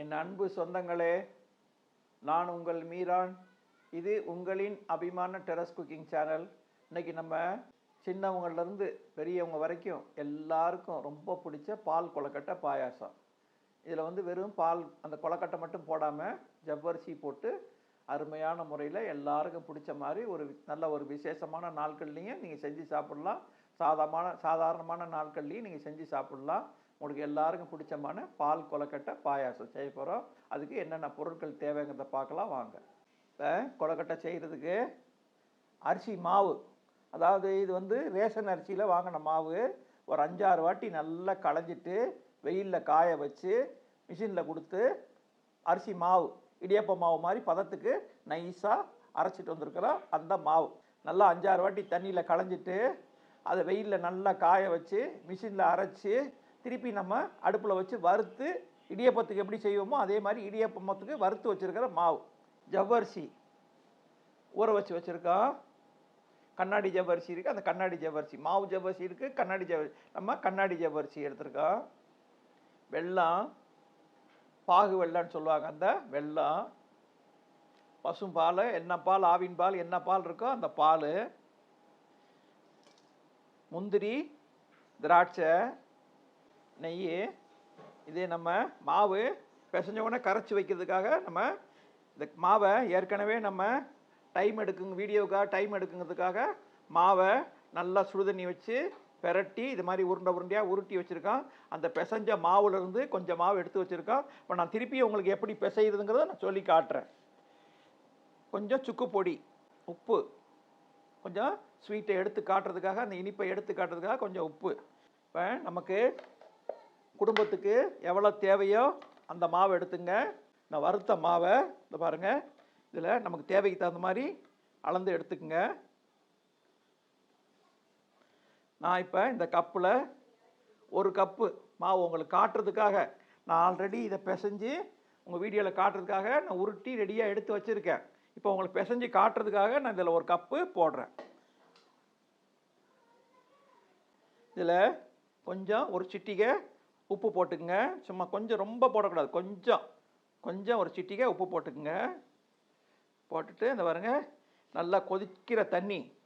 என் அன்பு சொந்தங்களே நான் உங்கள் மீரான். இது உங்களின் அபிமான டெரஸ் குக்கிங் சேனல். இன்றைக்கி நம்ம சின்னவங்கள்லேருந்து பெரியவங்க வரைக்கும் எல்லாருக்கும் ரொம்ப பிடிச்ச பால் கொலக்கட்டை பாயாசம். இதில் வந்து வெறும் பால் அந்த கொலக்கட்டை மட்டும் போடாமல் ஜவ்வரிசி போட்டு அருமையான முறையில் எல்லாருக்கும் பிடிச்ச மாதிரி ஒரு நல்ல ஒரு விசேஷமான நாட்கள்லையும் நீங்கள் செஞ்சு சாப்பிட்லாம். சாதமான சாதாரணமான நாட்கள்லையும் நீங்கள் செஞ்சு சாப்பிட்லாம். உங்களுக்கு எல்லாருக்கும் பிடிச்சமான பால் கொலக்கட்டை பாயாசம் செய்ய போகிறோம் அதுக்கு என்னென்ன பொருட்கள் தேவைங்கிறத பார்க்கலாம் வாங்க. இப்போ கொலக்கட்டை செய்கிறதுக்கு அரிசி மாவு. அதாவது இது வந்து ரேஷன் அரிசியில் வாங்கின மாவு. ஒரு அஞ்சாறு வாட்டி நல்லா களைஞ்சிட்டு வெயிலில் காய வச்சு மிஷினில் கொடுத்து அரிசி மாவு இடியப்ப மாவு மாதிரி பதத்துக்கு நைஸாக அரைச்சிட்டு வந்திருக்கிறோம் அந்த மாவு. நல்லா அஞ்சாறு வாட்டி தண்ணியில் களைஞ்சிட்டு அதை வெயிலில் நல்லா காய வச்சு மிஷினில் அரைச்சி திருப்பி நம்ம அடுப்பில் வச்சு வறுத்து இடியப்பத்துக்கு எப்படி செய்வோமோ அதே மாதிரி இடியப்பமத்துக்கு வறுத்து வச்சுருக்கிற மாவு. ஜவ்வரிசி. ஊற வச்சு வச்சுருக்கோம் கண்ணாடி ஜவ்வரிசி இருக்குது அந்த கண்ணாடி ஜவ்வரிசி. மாவு ஜவ்வரிசி இருக்குது கண்ணாடி ஜவ்வரிசி. நம்ம கண்ணாடி ஜவ்வரிசி எடுத்திருக்கோம் வெள்ளம் பாகு வெள்ளம்னு சொல்லுவாங்க அந்த வெள்ளம் பசும் பால் என்ன பால் ஆவின் பால் என்ன பால் இருக்கோ அந்த பால். முந்திரி திராட்சை நெய் இதே நம்ம மாவு பிசைஞ்ச உடனே கரைச்சி வைக்கிறதுக்காக நம்ம இந்த மாவை ஏற்கனவே நம்ம டைம் எடுக்குங்க வீடியோவுக்காக டைம் எடுக்குங்கிறதுக்காக மாவை நல்லா சுடுதண்ணி வச்சு பெரட்டி இது மாதிரி உருண்டை உருண்டையாக உருட்டி வச்சுருக்கோம். அந்த பிசைஞ்ச மாவுலேருந்து கொஞ்சம் மாவு எடுத்து வச்சுருக்கோம். இப்போ நான் திருப்பி உங்களுக்கு எப்படி பிசைகிறதுங்கிறத நான் சொல்லி காட்டுறேன். கொஞ்சம் சுக்கு பொடி உப்பு கொஞ்சம் ஸ்வீட்டை எடுத்து காட்டுறதுக்காக அந்த இனிப்பை எடுத்து காட்டுறதுக்காக கொஞ்சம் உப்பு. இப்போ நமக்கு குடும்பத்துக்கு எவ்வளோ தேவையோ அந்த மாவை எடுத்துங்க. இந்த வறுத்த மாவை இந்த பாருங்கள் இதில் நமக்கு தேவைக்கு தகுந்த மாதிரி அளந்து எடுத்துக்கங்க. நான் இப்போ இந்த கப்பில் ஒரு கப்பு மாவு உங்களுக்கு காட்டுறதுக்காக நான் ஆல்ரெடி இதை பிசைஞ்சு உங்கள் வீடியோவில் காட்டுறதுக்காக நான் உருட்டி ரெடியாக எடுத்து வச்சுருக்கேன். இப்போ உங்களுக்கு பிசைஞ்சு காட்டுறதுக்காக நான் இதில் ஒரு கப்பு போடுறேன். இதில் கொஞ்சம் ஒரு சிட்டிகை உப்பு போட்டுக்குங்க. சும்மா கொஞ்சம் ரொம்ப போடக்கூடாது. கொஞ்சம். கொஞ்சம் ஒரு சிட்டிக்காய் உப்பு போட்டுக்குங்க. போட்டுட்டு இந்த பாருங்க நல்லா கொதிக்கிற தண்ணி.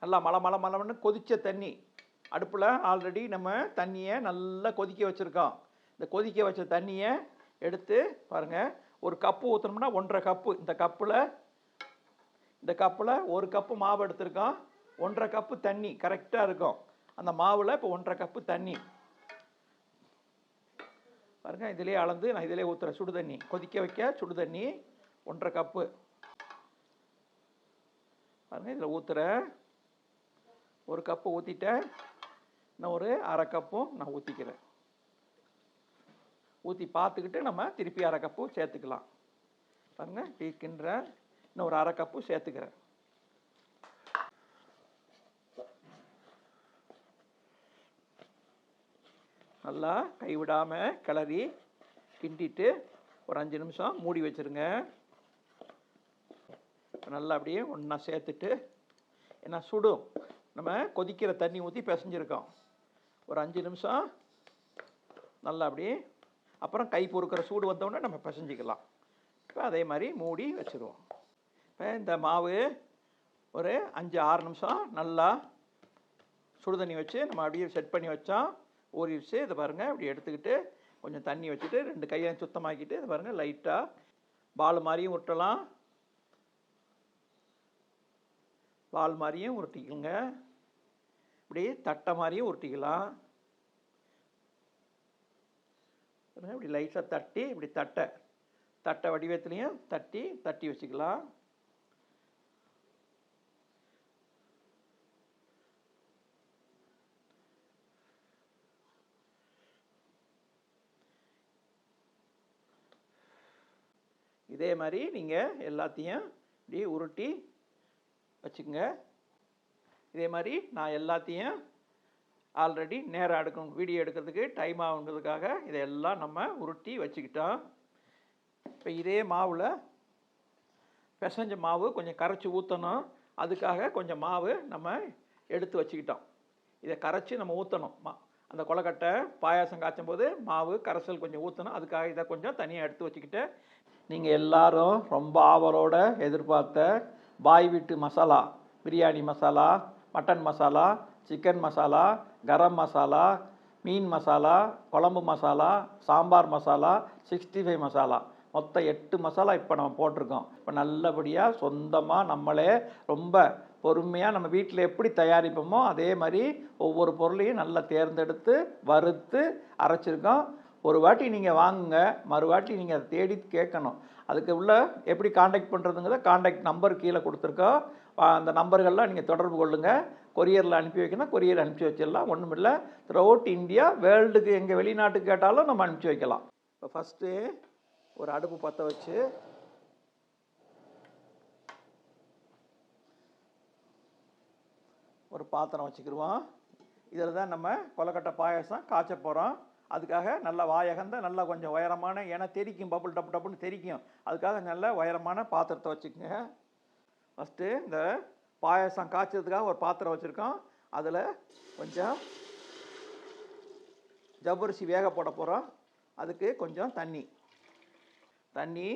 நல்லா மலை மலை மலைன்னு கொதிச்ச தண்ணி. அடுப்பில் ஆல்ரெடி நம்ம தண்ணியை நல்லா கொதிக்க வச்சுருக்கோம். இந்த கொதிக்க வச்ச தண்ணியை எடுத்து பாருங்கள் ஒரு கப்பு ஊற்றணும்னா ஒன்றரை கப்பு. இந்த கப்பில் இந்த கப்பில் ஒரு கப்பு மாவு எடுத்திருக்கோம். ஒன்றரை கப்பு தண்ணி. கரெக்டாக இருக்கும். அந்த மாவில் இப்போ ஒன்றரை கப்பு தண்ணி. பாருங்க இதிலே அளந்து நான் இதிலே ஊற்றுறேன் சுடு தண்ணி. கொதிக்க வைக்க சுடு தண்ணி ஒன்றரை கப்பு. பாருங்க இதில் ஊற்றுறேன் ஒரு கப்பு ஊற்றிட்டேன் இன்னும் ஒரு அரை கப்பும் நான் ஊற்றிக்கிறேன் ஊற்றி பார்த்துக்கிட்டு நம்ம திருப்பி அரை கப்பு சேர்த்துக்கலாம். பாருங்க டீ கிண்டுறேன். இன்னும் ஒரு அரை கப்பு சேர்த்துக்கிறேன். நல்லா கைவிடாமல் கிளறி கிண்டிட்டு ஒரு அஞ்சு நிமிஷம் மூடி வச்சுருங்க. நல்லா அப்படியே ஒன்றா சேர்த்துட்டு ஏன்னா சுடும். நம்ம கொதிக்கிற தண்ணி ஊற்றி பிசைஞ்சிருக்கோம். ஒரு அஞ்சு நிமிஷம் நல்லா அப்படியே அப்புறம் கை பொறுக்கிற சூடு வந்தோடனே நம்ம பிசைஞ்சிக்கலாம். இப்போ அதே மாதிரி மூடி வச்சுருவோம். இப்போ இந்த மாவு ஒரு அஞ்சு ஆறு நிமிஷம் நல்லா சுடு தண்ணி வச்சு நம்ம அப்படியே செட் பண்ணி வச்சோம் ஒரு ஊறிடுச்சு இதை பாருங்கள் இப்படி எடுத்துக்கிட்டு கொஞ்சம் தண்ணி வச்சுட்டு ரெண்டு கையை சுத்தமாக்கிட்டு இதை பாருங்கள் லைட்டாக பால் மாதிரியும் உருட்டலாம். பால் மாதிரியும் உருட்டிக்கோங்க. இப்படி தட்டை மாதிரியும் உருட்டிக்கலாம். இப்படி லைட்டாக தட்டி இப்படி தட்டை தட்டை வடிவத்துலேயும் தட்டி தட்டி வச்சுக்கலாம். இதே மாதிரி நீங்கள் எல்லாத்தையும் இப்படி உருட்டி வச்சுக்கோங்க. இதே மாதிரி நான் எல்லாத்தையும் ஆல்ரெடி நேராக எடுக்கணும் வீடியோ எடுக்கிறதுக்கு டைம் ஆகுங்கிறதுக்காக இதையெல்லாம் நம்ம உருட்டி வச்சுக்கிட்டோம். இப்போ இதே மாவில் பிசைஞ்ச மாவு கொஞ்சம் கரைச்சி ஊற்றணும் அதுக்காக கொஞ்சம் மாவு நம்ம எடுத்து வச்சுக்கிட்டோம். இதை கரைச்சி நம்ம ஊற்றணும் மா அந்த கொலக்கட்டை பாயாசம் காய்ச்சும் போது மாவு கரைசல் கொஞ்சம் ஊற்றணும் அதுக்காக இதை கொஞ்சம் தனியாக எடுத்து வச்சுக்கிட்டு நீங்கள் எல்லாரும் ரொம்ப ஆவலோடு எதிர்பார்த்த பாய் வீட்டு மசாலா பிரியாணி மசாலா மட்டன் மசாலா சிக்கன் மசாலா கரம் மசாலா மீன் மசாலா குழம்பு மசாலா சாம்பார் மசாலா சிக்ஸ்டி ஃபைவ் மசாலா. மொத்தம் எட்டு மசாலா இப்போ நம்ம போட்டிருக்கோம். இப்போ நல்லபடியாக சொந்தமாக நம்மளே ரொம்ப பொறுமையாக நம்ம வீட்டில் எப்படி தயாரிப்போமோ அதே மாதிரி ஒவ்வொரு பொருளையும் நல்லா தேர்ந்தெடுத்து வறுத்து அரைச்சிருக்கோம். ஒரு வாட்டி நீங்கள் வாங்குங்க மறுவாட்டி நீங்கள் அதை தேடி கேட்கணும். அதுக்கு உள்ள எப்படி காண்டாக்ட் பண்ணுறதுங்கிறத காண்டாக்ட் நம்பர் கீழே கொடுத்துருக்கோம். அந்த நம்பர்கள்லாம் நீங்கள் தொடர்பு கொள்ளுங்கள் கொரியரில் அனுப்பி வைக்கணும் கொரியர் அனுப்பிச்சி வச்சிடலாம். ஒன்றும் இல்லை த்ரூ அவுட் இந்தியா வேர்ல்டுக்கு எங்கே வெளிநாட்டுக்கு கேட்டாலும் நம்ம அனுப்பிச்சி வைக்கலாம். இப்போ ஃபஸ்ட்டு ஒரு அடுப்பு பற்ற வச்சு ஒரு பாத்திரம் வச்சுக்கிடுவோம் இதில் தான் நம்ம கொலக்கட்டை பாயாசம் காய்ச்ச போகிறோம் அதுக்காக நல்லா வாயகந்த நல்லா கொஞ்சம் உயரமான ஏன்னா தெரிக்கும் பப்புள் டப்பு டப்புன்னு தெரிக்கும். அதுக்காக நல்ல உயரமான பாத்திரத்தை வச்சுக்கோங்க. ஃபஸ்ட்டு இந்த பாயாசம் காய்ச்சதுக்காக ஒரு பாத்திரம் வச்சுருக்கோம். அதில் கொஞ்சம் ஜவ்வரிசி வேக போட போகிறோம் அதுக்கு கொஞ்சம் தண்ணி. தண்ணி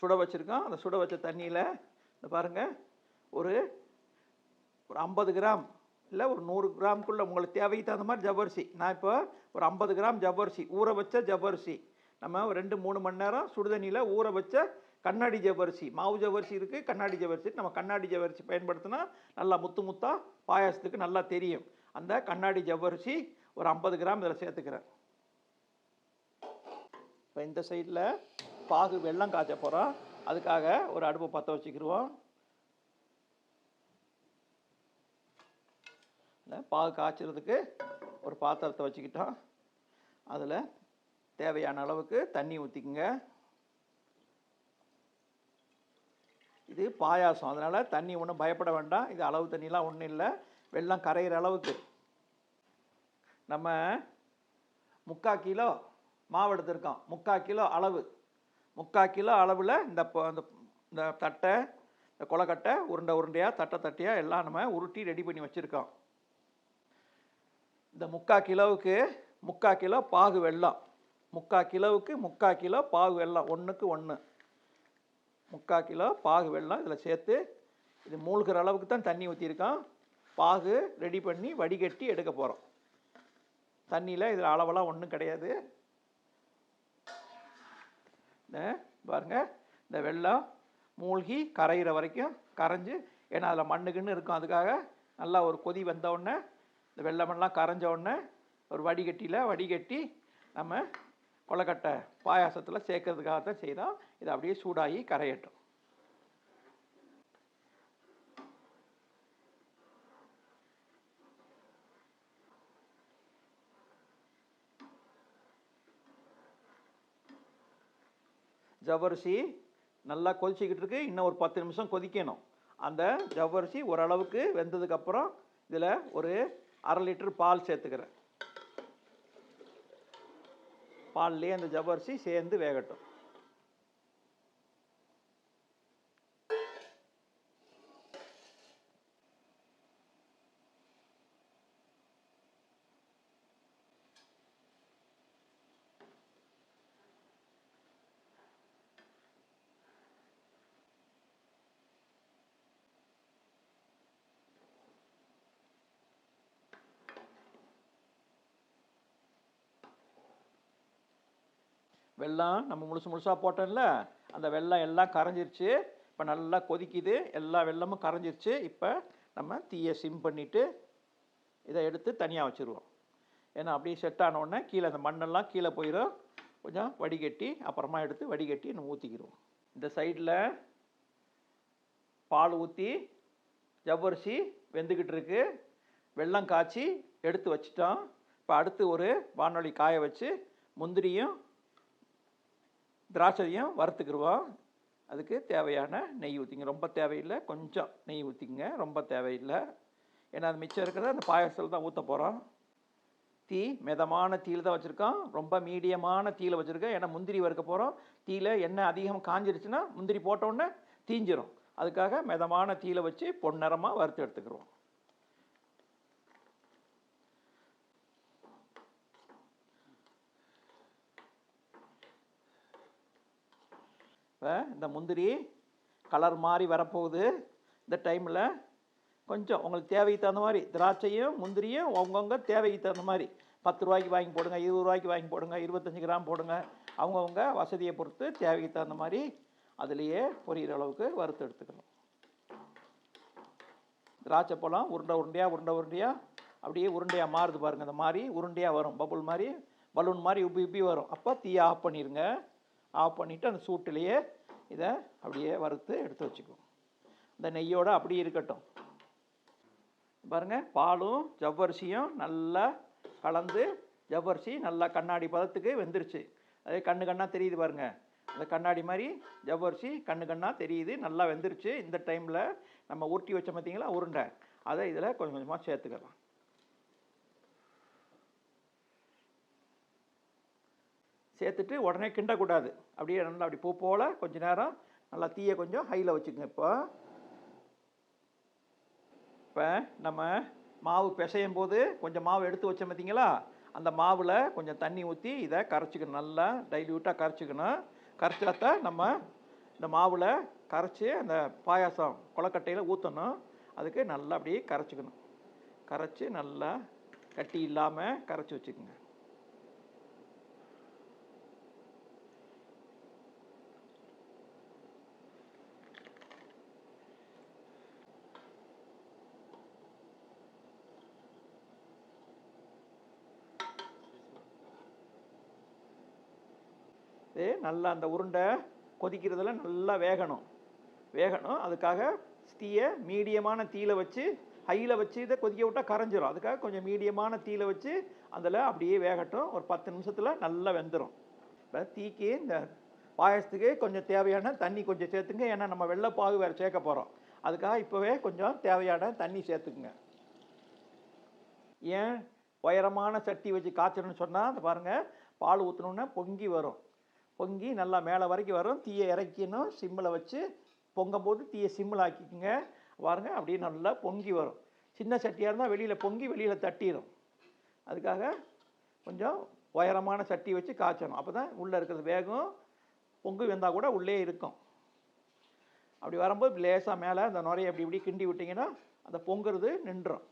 சுட வச்சுருக்கோம். அந்த சுட வச்ச தண்ணியில் இந்த பாருங்கள் ஒரு ஒரு ஐம்பது கிராம் இல்லை ஒரு நூறு கிராம்குள்ளே உங்களுக்கு தேவைக்கு தகுந்த மாதிரி ஜவ்வரிசி. நான் இப்போ ஒரு ஐம்பது கிராம் ஜவ்வரிசி ஊற வச்ச ஜவ்வரிசி. நம்ம ரெண்டு மூணு மணி நேரம் சுடுதண்ணியில் ஊற வச்ச கண்ணாடி ஜவ்வரிசி. மாவு ஜவ்வரிசி இருக்குது கண்ணாடி ஜவ்வரிசி நம்ம கண்ணாடி ஜவ்வரிசி பயன்படுத்தினா நல்லா முத்து முத்தா பாயாசத்துக்கு நல்லா தெரியும். அந்த கண்ணாடி ஜவ்வரிசி ஒரு ஐம்பது கிராம் இதில் சேர்த்துக்கிறேன். இப்போ இந்த சைடில் பாகு வெள்ளம் காய்ச்ச போகிறோம். அதுக்காக ஒரு அடுப்பை பற்ற வச்சுக்கிடுவோம் இல்லை பாகு காய்ச்சறதுக்கு ஒரு பாத்திரத்தை வச்சுக்கிட்டோம். அதில் தேவையான அளவுக்கு தண்ணி ஊற்றிக்குங்க இது பாயாசம். அதனால் தண்ணி ஒன்றும் பயப்பட வேண்டாம். இது அளவு தண்ணிலாம் ஒன்றும் இல்லை. வெள்ளம் கரையிற அளவுக்கு. நம்ம முக்கால் கிலோ மாவு எடுத்திருக்கோம். முக்கால் கிலோ அளவு. முக்கால் கிலோ அளவில் இந்த இந்த இந்த தட்டை இந்த கொலக்கட்டை உருண்டை உருண்டையாக தட்டை தட்டையாக எல்லாம் நம்ம உருட்டி ரெடி பண்ணி வச்சுருக்கோம். இந்த முக்கால் கிலோவுக்கு முக்கால் கிலோ பாகு வெல்லம் முக்கால் கிலோவுக்கு முக்கால் கிலோ பாகு வெள்ளம். ஒன்றுக்கு ஒன்று முக்கால் கிலோ பாகு வெள்ளம் இதில் சேர்த்து இது மூழ்கிற அளவுக்கு தான் தண்ணி ஊற்றிருக்கோம் பாகு ரெடி பண்ணி வடிகட்டி எடுக்க போகிறோம் தண்ணியில் இதில் அளவெல்லாம் ஒன்றும் கிடையாது. பாருங்கள் பாருங்க இந்த வெள்ளம் மூழ்கி கரையிற வரைக்கும் கரைஞ்சு ஏன்னா அதில் மண்ணுக்குன்னு இருக்கும். அதுக்காக நல்லா ஒரு கொதி வந்த உடனே இந்த வெள்ளமெல்லாம் கரைஞ்ச உடனே ஒரு வடிகட்டியில் வடிகட்டி நம்ம கொலக்கட்டை பாயாசத்தில் சேர்க்கறதுக்காக தான் செய்கிறோம் இது அப்படியே சூடாகி கரையட்டும். ஜவ்வரிசி நல்லா கொதிச்சிக்கிட்டு இருக்கு. இன்னும் ஒரு பத்து நிமிஷம் கொதிக்கணும். அந்த ஜவ்வரிசி ஓரளவுக்கு வெந்ததுக்கப்புறம் இதில் ஒரு அரை லிட்டர் பால் சேர்த்துக்கிறேன். பால்லேயே அந்த ஜவ்வரிசி சேர்ந்து வேகட்டும். வெள்ளம் நம்ம முழுசு முழுசாக போட்டோம்ல அந்த வெள்ளம் எல்லாம் கரைஞ்சிருச்சு. இப்போ நல்லா கொதிக்குது. எல்லா வெள்ளமும் கரைஞ்சிருச்சு. இப்போ நம்ம தீயை சிம் பண்ணிவிட்டு இதை எடுத்து தனியாக வச்சுருவோம். ஏன்னா அப்படியே செட் ஆனவுடனே கீழே அந்த மண்ணெல்லாம் கீழே போயிடும் கொஞ்சம் வடிகட்டி அப்புறமா எடுத்து வடிகட்டி நம்ம ஊற்றிக்கிடுவோம் இந்த சைடில் பால் ஊற்றி ஜவ்வரிசி வெந்துக்கிட்டு இருக்கு. வெல்லம் காய்ச்சி எடுத்து வச்சிட்டோம். இப்போ அடுத்து ஒரு வானொலி காய வச்சு முந்திரியும் திராட்சையும் வறுத்துக்கிடுவோம் அதுக்கு தேவையான நெய் ஊற்றிங்க ரொம்ப தேவையில்லை. கொஞ்சம் நெய் ஊற்றிக்கங்க ரொம்ப தேவையில்லை. ஏன்னா அது மிச்சம் இருக்கிறத அந்த பாயசத்தில் தான் ஊற்ற போகிறோம் தீ மிதமான தீயில் தான் வச்சுருக்கோம். ரொம்ப மீடியமான தீயில் வச்சுருக்கோம். ஏன்னா முந்திரி வறுக்க போகிறோம் தீயில் எண்ணெய் அதிகம் காஞ்சிருச்சுன்னா முந்திரி போட்டோன்னே தீஞ்சிரும். அதுக்காக மிதமான தீயில் வச்சு பொன்னிறமாக வறுத்து எடுத்துக்கிடுவோம் இப்போ இந்த முந்திரி கலர் மாதிரி வரப்போகுது. இந்த டைமில் கொஞ்சம் உங்களுக்கு தேவைக்கு தகுந்த மாதிரி திராட்சையும் முந்திரியும் அவங்கவுங்க தேவைக்கு தகுந்த மாதிரி பத்து ரூபாய்க்கு வாங்கி போடுங்க இருபது ரூபாய்க்கு வாங்கி போடுங்க இருபத்தஞ்சி கிராம் போடுங்க. அவங்கவுங்க வசதியை பொறுத்து தேவைக்கு தகுந்த மாதிரி அதுலேயே பொரியிற அளவுக்கு வறுத்து எடுத்துக்கணும். திராட்சை பழம் உருண்டை உருண்டையாக உருண்டை உருண்டையாக அப்படியே உருண்டையாக மாறுது பாருங்கள் அந்த மாதிரி உருண்டையாக வரும். பபுள் மாதிரி பலூன் மாதிரி உப்பி உப்பி வரும். அப்போ தீயை ஆஃப் பண்ணிடுங்க ஆஃப் பண்ணிவிட்டு அந்த சூட்டிலேயே இதை அப்படியே வறுத்து எடுத்து வச்சுக்குவோம். இந்த நெய்யோடு அப்படியே இருக்கட்டும். பாருங்க பாலும் ஜவ்வரிசியும் நல்லா கலந்து ஜவ்வரிசி நல்லா கண்ணாடி பதத்துக்கு வெந்துருச்சு. அதே கண்ணு கண்ணாக தெரியுது பாருங்கள் அந்த கண்ணாடி மாதிரி ஜவ்வரிசி கண்ணு கண்ணாக தெரியுது நல்லா வெந்துருச்சு. இந்த டைமில் நம்ம உருட்டி வச்ச பார்த்தீங்களா உருண்டை. அதை இதில் கொஞ்சம் கொஞ்சமாக சேர்த்துக்கலாம். சேர்த்துட்டு உடனே கிண்டக்கூடாது. அப்படியே நல்லா அப்படி பூ போல் கொஞ்சம் நேரம் நல்லா தீயை கொஞ்சம் ஹையில் வச்சுக்கோங்க. இப்போ இப்போ நம்ம மாவு பிசையும் போது கொஞ்சம் மாவு எடுத்து வச்சோம் பார்த்தீங்களா? அந்த மாவில் கொஞ்சம் தண்ணி ஊற்றி இதை கரைச்சிக்கணும். நல்லா டைல்யூட்டாக கரைச்சிக்கணும். கரைச்சாத்தான் நம்ம இந்த மாவில் கரைச்சி அந்த பாயாசம் கொலக்கட்டையில் ஊற்றணும் அதுக்கு நல்லா அப்படியே கரைச்சிக்கணும். கரைச்சி நல்லா கட்டி இல்லாமல் கரைச்சி வச்சுக்கோங்க இது நல்லா அந்த உருண்டை கொதிக்கிறதுல நல்லா வேகணும். வேகணும். அதுக்காக தீயை மீடியமான தீயில் வச்சு ஹையில் வச்சு இதை கொதிக்க விட்டால் கரைஞ்சிரும். அதுக்காக கொஞ்சம் மீடியமான தீயில் வச்சு அதில் அப்படியே வேகட்டும். ஒரு பத்து நிமிஷத்தில் நல்லா வெந்துடும் இப்போ தீக்கு இந்த பாயசத்துக்கு கொஞ்சம் தேவையான தண்ணி கொஞ்சம் சேர்த்துங்க. ஏன்னா நம்ம வெள்ளைப்பாகு வேறு சேர்க்க போகிறோம் அதுக்காக இப்போவே கொஞ்சம் தேவையான தண்ணி சேர்த்துக்குங்க. ஏன்? உயரமான சட்டி வச்சு காய்ச்சணும்னு சொன்னால் அந்த பாருங்கள் பால் ஊற்றணுன்னா பொங்கி வரும். பொங்கி நல்லா மேலே வரைக்கும் வரும். தீயை இறக்கணும் சிம்மில் வச்சு பொங்கும் போது தீயை சிம்மில் ஆக்கிக்கோங்க. பாருங்க அப்படியே நல்லா பொங்கி வரும். சின்ன சட்டியாக இருந்தால் வெளியில் பொங்கி வெளியில் தட்டிடும். அதுக்காக கொஞ்சம் உயரமான சட்டி வச்சு காய்ச்சணும். அப்போ தான் உள்ளே இருக்கிறது வேகம் பொங்கு வெந்தால் கூட உள்ளே இருக்கும். அப்படி வரும்போது லேசாக மேலே அந்த நுரையை அப்படி இப்படி கிண்டி விட்டிங்கன்னா அந்த பொங்குறது நின்றும்.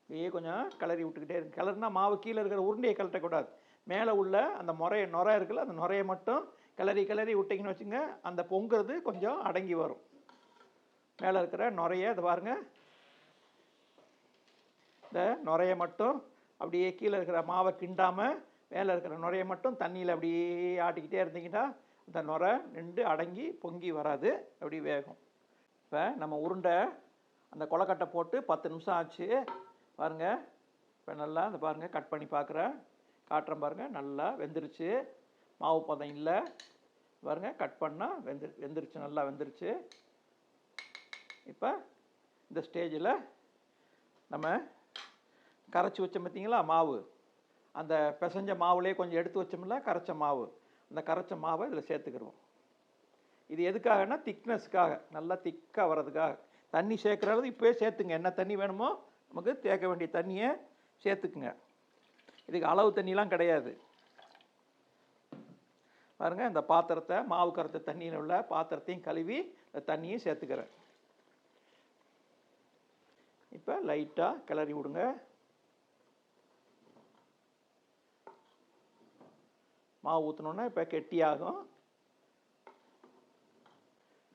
அப்படியே கொஞ்சம் கிளறி விட்டுக்கிட்டே இருக்கு. கிளறினா மாவு கீழே இருக்கிற உருண்டையை கலட்டக்கூடாது மேலே உள்ள அந்த முறைய நுரை இருக்குல்ல அந்த நுரையை மட்டும் கிளறி கிளறி விட்டிங்கன்னு வச்சுங்க அந்த பொங்குறது கொஞ்சம் அடங்கி வரும். மேலே இருக்கிற நுரைய இதை பாருங்க. இந்த நுரையை மட்டும் அப்படியே கீழே இருக்கிற மாவை கிண்டாமல் மேலே இருக்கிற நுரையை மட்டும் தண்ணியில் அப்படியே ஆட்டிக்கிட்டே இருந்தீங்கன்னா அந்த நுரை நின்று அடங்கி பொங்கி வராது. அப்படி வேகும். இப்போ நம்ம உருண்டை அந்த கொலக்கட்டை போட்டு பத்து நிமிஷம் ஆச்சு. பாருங்க. இப்போ நல்லா அதை பாருங்கள் கட் பண்ணி பார்க்குறேன். காட்டுறேன் பாருங்கள் நல்லா வெந்துருச்சு. மாவு பதம் இல்லை. பாருங்க கட் பண்ணால் வெந்து வெந்துருச்சு நல்லா வெந்துருச்சு. இப்போ இந்த ஸ்டேஜில் நம்ம கரைச்சி வச்சோம் பார்த்தீங்களா மாவு. அந்த பிசைஞ்ச மாவுலேயே கொஞ்சம் எடுத்து வச்சோம்ல கரைச்ச மாவு. அந்த கரைச்ச மாவை இதில் சேர்த்துக்கிடுவோம் இது எதுக்காகன்னா திக்னஸ்க்காக நல்லா திக்காக வர்றதுக்காக. தண்ணி சேர்க்குறது இப்போயே சேர்த்துங்க. என்ன தண்ணி வேணுமோ நமக்கு தேக்க வேண்டிய தண்ணியை சேர்த்துக்குங்க. இதுக்கு அளவு தண்ணிலாம் கிடையாது. பாருங்க இந்த பாத்திரத்தை மாவு கரைத்த தண்ணியில் உள்ள பாத்திரத்தையும் கழுவி இந்த தண்ணியும் சேர்த்துக்கிறேன். இப்போ லைட்டாக கிளறி விடுங்க. மாவு ஊற்றினோன்னா இப்போ கெட்டியாகும்.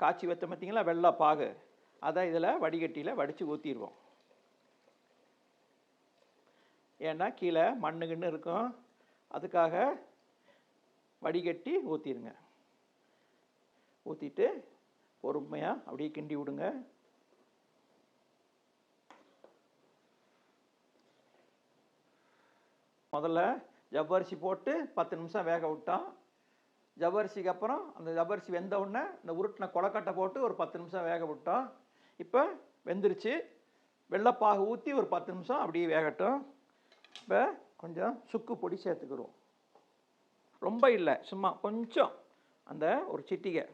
காய்ச்சி வைத்த பார்த்தீங்களா வெள்ளை பாகு. அதை இதில் வடிகட்டியில் வடித்து ஊற்றிடுவோம் ஏன்னா கீழே மண்ணு இருக்கும். அதுக்காக வடிகட்டி ஊற்றிடுங்க ஊற்றிட்டு பொறுமையாக அப்படியே கிண்டி விடுங்க. முதல்ல ஜவ்வரிசி போட்டு பத்து நிமிஷம் வேக விட்டோம். ஜவ்வரிசிக்கு அப்புறம் அந்த ஜவ்வரிசி வெந்த உடனே இந்த உருட்டின கொலக்கட்டை போட்டு ஒரு பத்து நிமிஷம் வேக விட்டோம். இப்போ வெந்துருச்சு. வெள்ளைப்பாகு ஊற்றி ஒரு பத்து நிமிஷம் அப்படியே வேகட்டும். இப்போ கொஞ்சம் சுக்கு பொடி சேர்த்துக்கிறோம். ரொம்ப இல்லை சும்மா கொஞ்சம். அந்த ஒரு சிட்டிகை.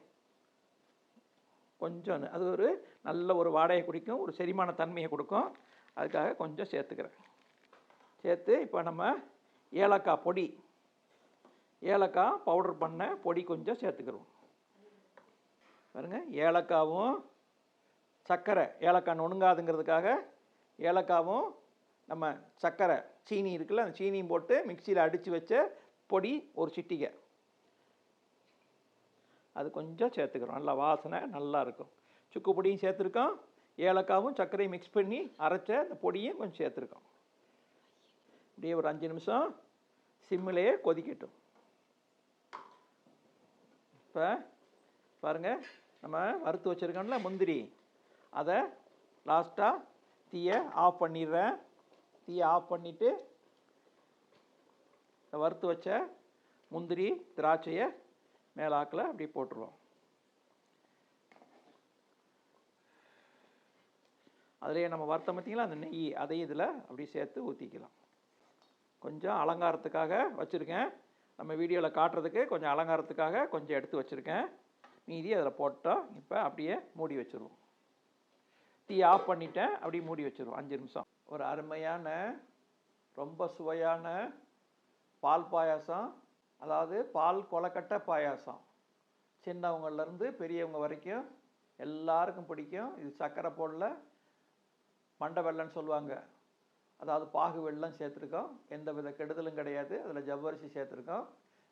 கொஞ்சம் அது ஒரு நல்ல ஒரு வாடையை குடிக்கும் ஒரு செரிமான தன்மையை கொடுக்கும். அதுக்காக கொஞ்சம் சேர்த்துக்கிறேன். சேர்த்து இப்போ நம்ம ஏலக்காய் பொடி. ஏலக்காய் பவுடர் பண்ண பொடி கொஞ்சம் சேர்த்துக்கிறோம். பாருங்க ஏலக்காவும் சர்க்கரை ஏலக்காய் நுணுங்காதுங்கிறதுக்காக ஏலக்காவும் நம்ம சர்க்கரை சீனி இருக்குல்ல அந்த சீனியும் போட்டு மிக்சியில் அடித்து வச்ச பொடி ஒரு சிட்டிகை. அது கொஞ்சம் சேர்த்துக்கிறோம். நல்லா வாசனை நல்லா இருக்கும். சுக்கு பொடியும் சேர்த்துருக்கோம். ஏலக்காவும் சர்க்கரையும் மிக்ஸ் பண்ணி அரைச்ச அந்த பொடியும் கொஞ்சம் சேர்த்துருக்கோம். இப்படியே ஒரு அஞ்சு நிமிஷம் சிம்மிலேயே கொதிக்கட்டும். இப்போ பாருங்கள் நம்ம வறுத்து வச்சுருக்கோம்ல முந்திரி. அதை லாஸ்ட்டாக தீயை ஆஃப் பண்ணிடுறேன். தீயை ஆஃப் பண்ணிவிட்டு இந்த வறுத்து வச்ச முந்திரி திராட்சையை மேலாக்கில் அப்படி போட்டுருவோம். அதிலேயே நம்ம வறுத்தம் பார்த்திங்களா அந்த நெய் அதையும் இதில் அப்படி சேர்த்து ஊற்றிக்கலாம் கொஞ்சம் அலங்காரத்துக்காக வச்சுருக்கேன். நம்ம வீடியோவில் காட்டுறதுக்கு கொஞ்சம் அலங்காரத்துக்காக கொஞ்சம் எடுத்து வச்சுருக்கேன். மீதி அதில் போட்டோம் இப்போ அப்படியே மூடி வச்சுருவோம். டீ ஆஃப் பண்ணிட்டேன் அப்படியே மூடி வச்சுருவோம். அஞ்சு நிமிஷம். ஒரு அருமையான ரொம்ப சுவையான பால் பாயாசம் அதாவது பால் கொலக்கட்டை பாயாசம். சின்னவங்கள்லேருந்து பெரியவங்க வரைக்கும் எல்லாருக்கும் பிடிக்கும். இது சர்க்கரை போடல மண்டை வெள்ளம்னு சொல்லுவாங்க. அதாவது பாகு வெல்லம் சேர்த்துருக்கோம். எந்த வித கெடுதலும் கிடையாது. அதில் ஜவ்வரிசி சேர்த்துருக்கோம்.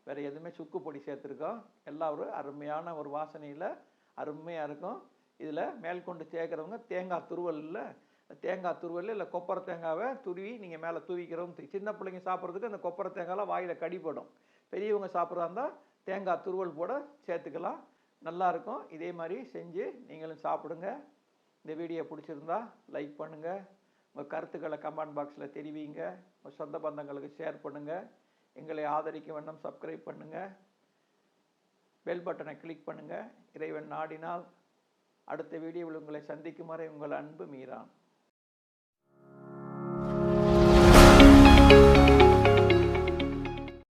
வேறு எதுவுமே சுக்கு பொடி சேர்த்துருக்கோம். எல்லாம் ஒரு அருமையான ஒரு வாசனையில் அருமையாக இருக்கும். இதில் மேற்கொண்டு சேர்க்குறவங்க தேங்காய் துருவல் இல்லை தேங்காய் துருவல் இல்லை கொப்பரை தேங்காவை துருவி நீங்கள் மேலே தூவிக்கிறோம் சின்ன பிள்ளைங்க சாப்பிட்றதுக்கு அந்த கொப்பரை தேங்காய்லாம் வாயில் கடிப்படும் பெரியவங்க சாப்பிட்றதா இருந்தால் தேங்காய் துருவல் போட சேர்த்துக்கலாம். நல்லாயிருக்கும் இதே மாதிரி செஞ்சு நீங்களும் சாப்பிடுங்க. இந்த வீடியோ பிடிச்சிருந்தா லைக் பண்ணுங்கள் உங்கள் கருத்துக்களை கமெண்ட் பாக்ஸில் தெரிவிங்க. உங்கள் சொந்த பந்தங்களுக்கு ஷேர் பண்ணுங்கள் எங்களை ஆதரிக்க வண்ணம் சப்ஸ்கிரைப் பண்ணுங்கள் பெல் பட்டனை கிளிக் பண்ணுங்கள் இறைவன் நாடினால் அடுத்த வீடியோவில் உங்களை சந்திக்கும் வரை உங்கள் அன்பு மீறான்